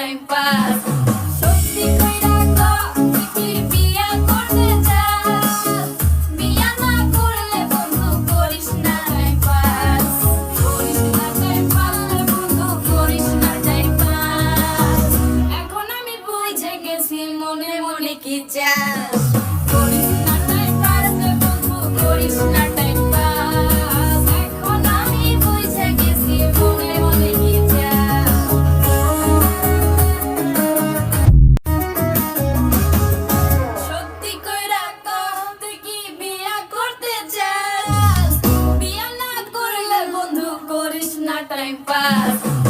ahora en paz. মনে en paz.